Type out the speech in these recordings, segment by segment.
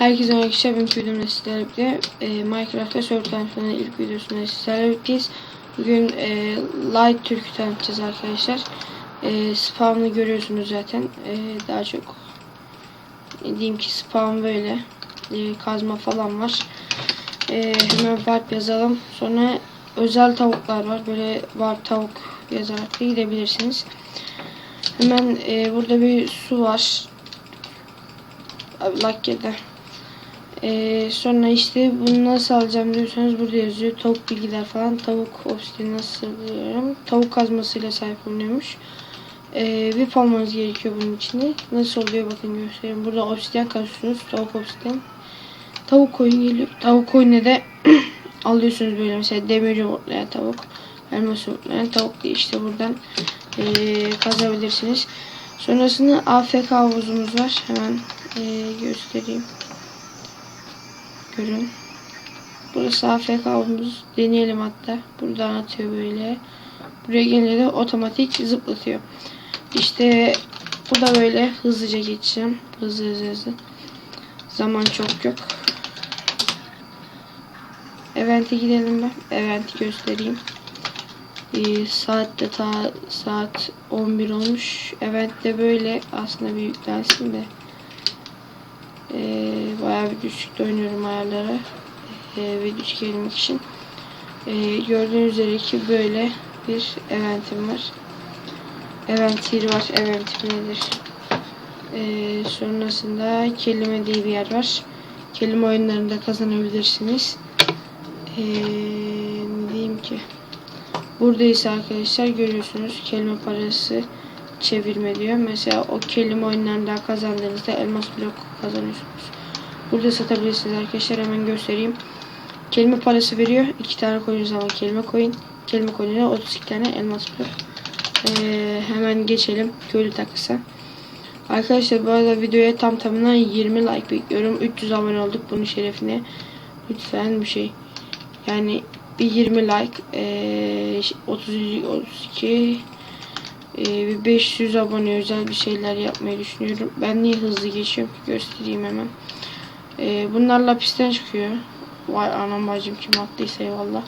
Herkese arkadaşlar. Ben videomda sizlerle birlikte e, Minecraft'ta Surf Tanrı'nın ilk videosunda sizlerle birlikteyiz. Bugün e, Light Türk'ü tanıtacağız arkadaşlar. E, spawn'ı görüyorsunuz zaten. E, daha çok ne diyeyim ki spawn böyle. E, kazma falan var. E, hemen warp yazalım. Sonra özel tavuklar var. Böyle var tavuk yazarak da gidebilirsiniz. Hemen e, burada bir su var. Abi lak yedi. Ee, sonra işte bunu nasıl alacağım diyorsanız burada yazıyor. Tavuk bilgiler falan. Tavuk obsidiyeni nasıl buluyorum. Tavuk kazmasıyla sahip olunuyormuş. Ee, bir almanız gerekiyor bunun içinde. Nasıl oluyor bakın göstereyim. Burada obsidiyen kazıyorsunuz. Tavuk obsidiyen. Tavuk koyun geliyor. Tavuk koyunu da alıyorsunuz böyle mesela demir yumurtlayan tavuk. Elmas yumurtlayan tavuk diye işte buradan ee, kazabilirsiniz. Sonrasında AFK havuzumuz var. Hemen ee, göstereyim. Görün. Burası AFK havuzumuz. Deneyelim hatta. Buradan atıyor böyle. Buraya gelince de otomatik zıplatıyor. İşte bu da böyle hızlıca geçeceğim. Hızlı hızlı hızlı. Zaman çok yok. Event'e gidelim ben. Event'i göstereyim. Ee, saat ta saat 11 olmuş. Event de böyle aslında bir yüklensin de. Ee, bayağı bir düşükte oynuyorum ayarlara. Ee, video çekebilmek için. Ee, gördüğünüz üzere ki böyle bir eventim var. Event yeri var. Event nedir? Ee, sonrasında kelime diye bir yer var. Kelime oyunlarında kazanabilirsiniz. Ee, ne diyeyim ki? Burada ise arkadaşlar görüyorsunuz kelime parası çevirme diyor. Mesela o kelime oyunlarından kazandığınızda elmas blok kazanıyorsunuz. Burada satabilirsiniz arkadaşlar. Hemen göstereyim. Kelime parası veriyor. iki tane koyun zaman kelime koyun. Kelime koyunca 32 tane elmas blok. Ee, hemen geçelim. Köylü takısı. Arkadaşlar bu arada videoya tam tamına 20 like bekliyorum. 300 abone olduk bunun şerefine. Lütfen bir şey. Yani bir 20 like. Ee, 30 32 ee, bir 500 abone özel bir şeyler yapmayı düşünüyorum. Ben niye hızlı geçiyorum ki göstereyim hemen. Ee, bunlar lapisten çıkıyor. Vay anam bacım kim attıysa eyvallah.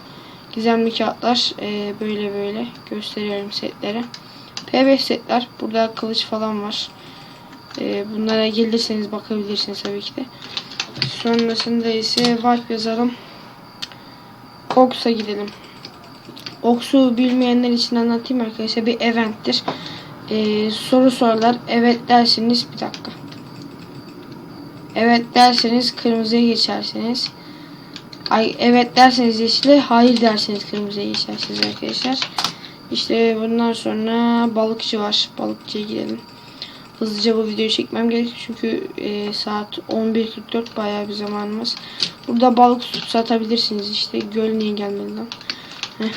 Gizemli kağıtlar ee, böyle böyle gösteriyorum setlere. P5 setler. Burada kılıç falan var. Ee, bunlara gelirseniz bakabilirsiniz tabii ki de. Sonrasında ise warp yazalım. Ox'a gidelim. Ox'u bilmeyenler için anlatayım arkadaşlar. Bir eventtir. Ee, soru sorular. Evet derseniz bir dakika. Evet derseniz kırmızıya geçersiniz. Ay evet derseniz yeşile, hayır derseniz kırmızıya geçersiniz arkadaşlar. İşte bundan sonra balıkçı var. Balıkçıya gidelim. Hızlıca bu videoyu çekmem gerek çünkü e, saat 11.44 bayağı bir zamanımız. Burada balık satabilirsiniz işte. Göl niye gelmedi lan? Heh.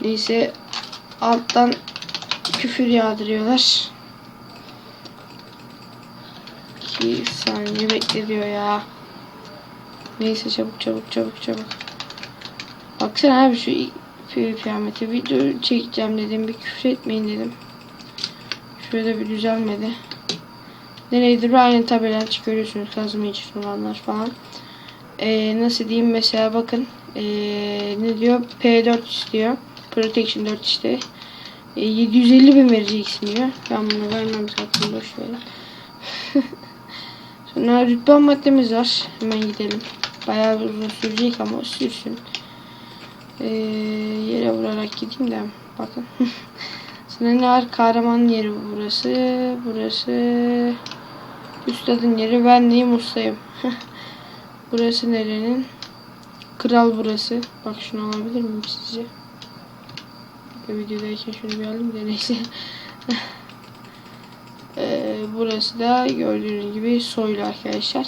Neyse alttan küfür yağdırıyorlar. 2 saniye beklediyor ya. Neyse çabuk çabuk çabuk çabuk. Baksana abi şu PvP Ahmet'e video çekeceğim dedim. Bir küfür etmeyin dedim. Şurada bir düzelmedi. Nereydi? Aynı tabela görüyorsunuz kazma için olanlar falan. Ee, nasıl diyeyim mesela bakın. Ee, ne diyor? P4 istiyor. Protection 4 işte. E, 750 bin vereceksin diyor. Ben bunu vermem zaten boş verin. Sonra rütbe maddemiz var. Hemen gidelim. Bayağı uzun sürecek ama sürsün. E, yere vurarak gideyim de bakın. Sonra ne var? Kahraman yeri burası. Burası. Üstadın yeri. Ben neyim ustayım. burası nerenin? Kral burası. Bak şunu alabilir miyim sizce? Videodayken şunu bir alayım da neyse. ee, burası da gördüğünüz gibi soylu arkadaşlar.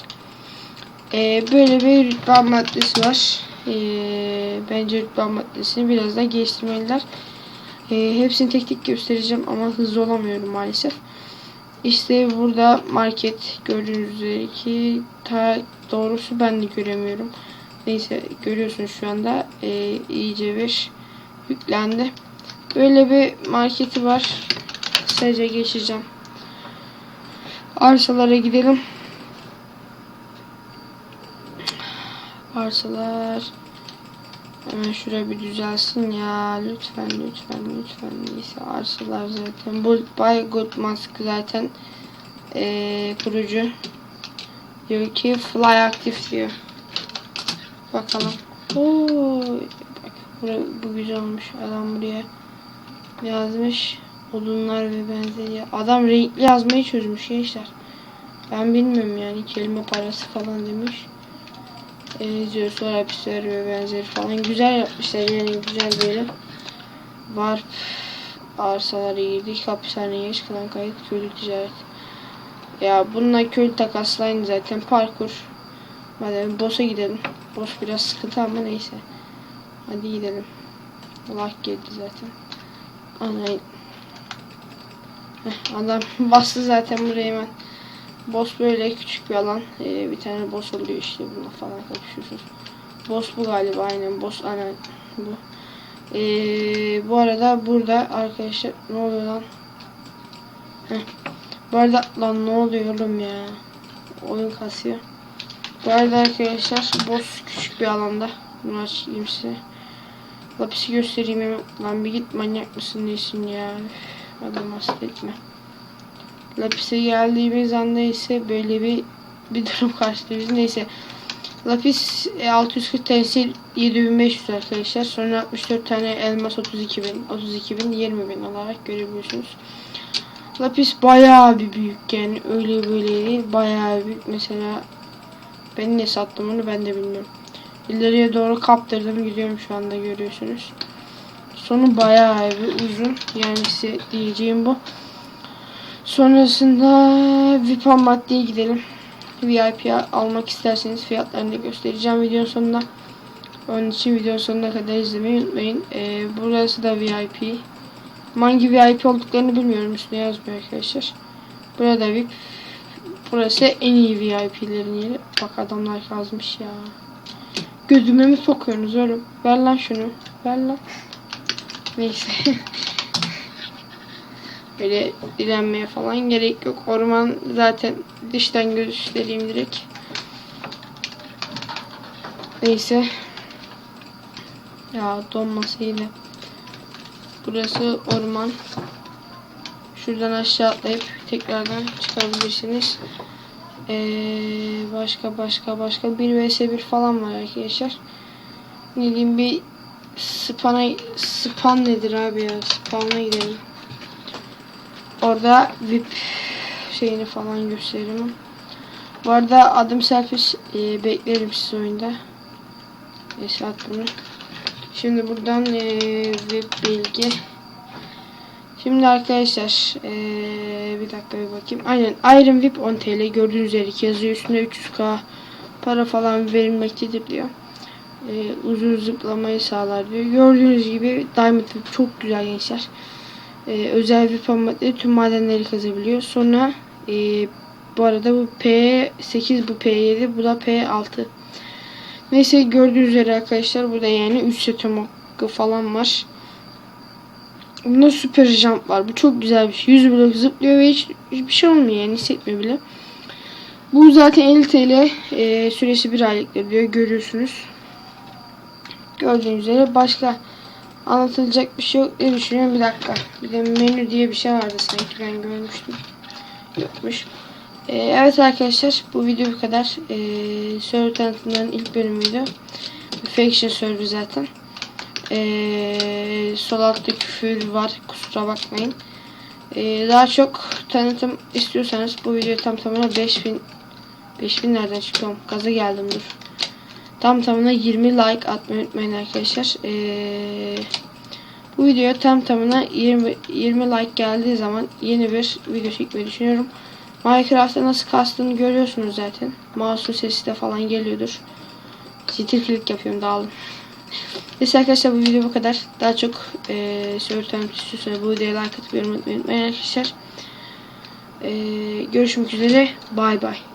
Ee, böyle bir rütbe maddesi var. Ee, bence rütbe maddesini biraz daha geliştirmeliler. Ee, hepsini tek tek göstereceğim ama hızlı olamıyorum maalesef. İşte burada market gördüğünüz üzere ki ta doğrusu ben de göremiyorum. Neyse görüyorsunuz şu anda ee, iyice bir yüklendi. Böyle bir marketi var. Kısaca geçeceğim. Arsalara gidelim. Arsalar. Hemen şuraya bir düzelsin ya. Lütfen lütfen lütfen. Neyse arsalar zaten. Bu Bay Good Mask zaten ee, kurucu. Diyor ki fly aktif diyor. Bakalım. Oo, bak bu, bu güzel olmuş. Adam buraya yazmış. Odunlar ve benzeri. Adam renkli yazmayı çözmüş gençler. Ben bilmiyorum yani kelime parası falan demiş. Eziyorlar hapisler ve benzeri falan. Güzel yapmışlar yani güzel böyle. Var arsalara girdik. Hapishaneye geç kalan kayıt köylü ticaret. Ya bununla köylü takaslayın zaten parkur. Hadi boss'a gidelim. Boss biraz sıkıntı ama neyse. Hadi gidelim. Allah geldi zaten. Anlayın. Heh, adam bastı zaten buraya hemen. Boss böyle küçük bir alan. Ee, bir tane boss oluyor işte bununla falan kapışıyorsunuz. Boss bu galiba aynen boss ana bu. Ee, bu arada burada arkadaşlar ne oluyor lan? Heh. Bu arada lan ne oluyor oğlum ya? Oyun kasıyor. Bu arada arkadaşlar boss küçük bir alanda. Bunu açayım size. Lapisi göstereyim. Lan bir git manyak mısın değilsin ya. Adam hasta etme. Lapis'e geldiğimiz anda ise böyle bir bir durum karşılıyoruz. Neyse. Lapis e, 640 tensil 7500 arkadaşlar. Sonra 64 tane elmas 32.000, 32.000, 20.000 olarak görebiliyorsunuz. Lapis bayağı bir büyük yani öyle böyle değil. Bayağı büyük. Mesela ben ne sattım onu ben de bilmiyorum. İleriye doğru kaptırdım gidiyorum şu anda görüyorsunuz. Sonu bayağı bir uzun. Yani size diyeceğim bu. Sonrasında VIP maddeye gidelim. VIP almak isterseniz fiyatlarını da göstereceğim videonun sonunda. Onun için videonun sonuna kadar izlemeyi unutmayın. Ee, burası da VIP. Hangi VIP olduklarını bilmiyorum. Üstüne yazmıyor arkadaşlar. Burada VIP. Burası en iyi VIP'lerin yeri. Bak adamlar kazmış ya. Gözüme mi sokuyorsunuz oğlum? Ver lan şunu. Ver lan. Neyse. Böyle direnmeye falan gerek yok. Orman zaten dıştan göstereyim direkt. Neyse. Ya donmasıydı. Burası orman. Şuradan aşağı atlayıp tekrardan çıkabilirsiniz. Ee, başka başka başka bir vs 1 falan var arkadaşlar. Ne diyeyim bir spana span nedir abi ya? Span'a gidelim. Orada VIP şeyini falan gösteririm. Bu arada adım selfish e, beklerim siz oyunda. Neyse at bunu. Şimdi buradan e, VIP bilgi. Şimdi arkadaşlar bir dakika bir bakayım. Aynen Iron VIP 10 TL gördüğünüz üzere yazıyor üstünde 300k para falan verilmektedir diyor. E, uzun zıplamayı sağlar diyor. Gördüğünüz gibi Diamond VIP çok güzel gençler. E, özel VIP madde tüm madenleri kazabiliyor. Sonra e, bu arada bu P8 bu P7 bu da P6. Neyse gördüğünüz üzere arkadaşlar burada yani 3 setom hakkı falan var. Bunda süper jump var. Bu çok güzel bir şey. 100 blok zıplıyor ve hiç, hiçbir şey olmuyor yani hissetmiyor bile. Bu zaten 50 TL e, süresi bir aylıktır diyor. Görüyorsunuz. Gördüğünüz üzere başka anlatılacak bir şey yok diye düşünüyorum. Bir dakika. Bir de menü diye bir şey vardı sanki ben görmüştüm. Yokmuş. E, evet arkadaşlar bu video bu kadar. E, server tanıtımların ilk bölümüydü. Faction server zaten. Ee, sol altta küfür var. Kusura bakmayın. Ee, daha çok tanıtım istiyorsanız bu videoyu tam tamına 5000 5000 nereden çıkıyorum? Gaza geldim dur. Tam tamına 20 like atmayı unutmayın arkadaşlar. Ee, bu videoya tam tamına 20 20 like geldiği zaman yeni bir video çekmeyi düşünüyorum. Minecraft'ta nasıl kastığını görüyorsunuz zaten. Mouse'un sesi de falan geliyordur. Titir klik yapıyorum dağıldım. Neyse arkadaşlar bu video bu kadar. Daha çok e, söylemek istiyorsanız bu videoya like atıp yorum unutmayın arkadaşlar. E, görüşmek üzere. Bay bay.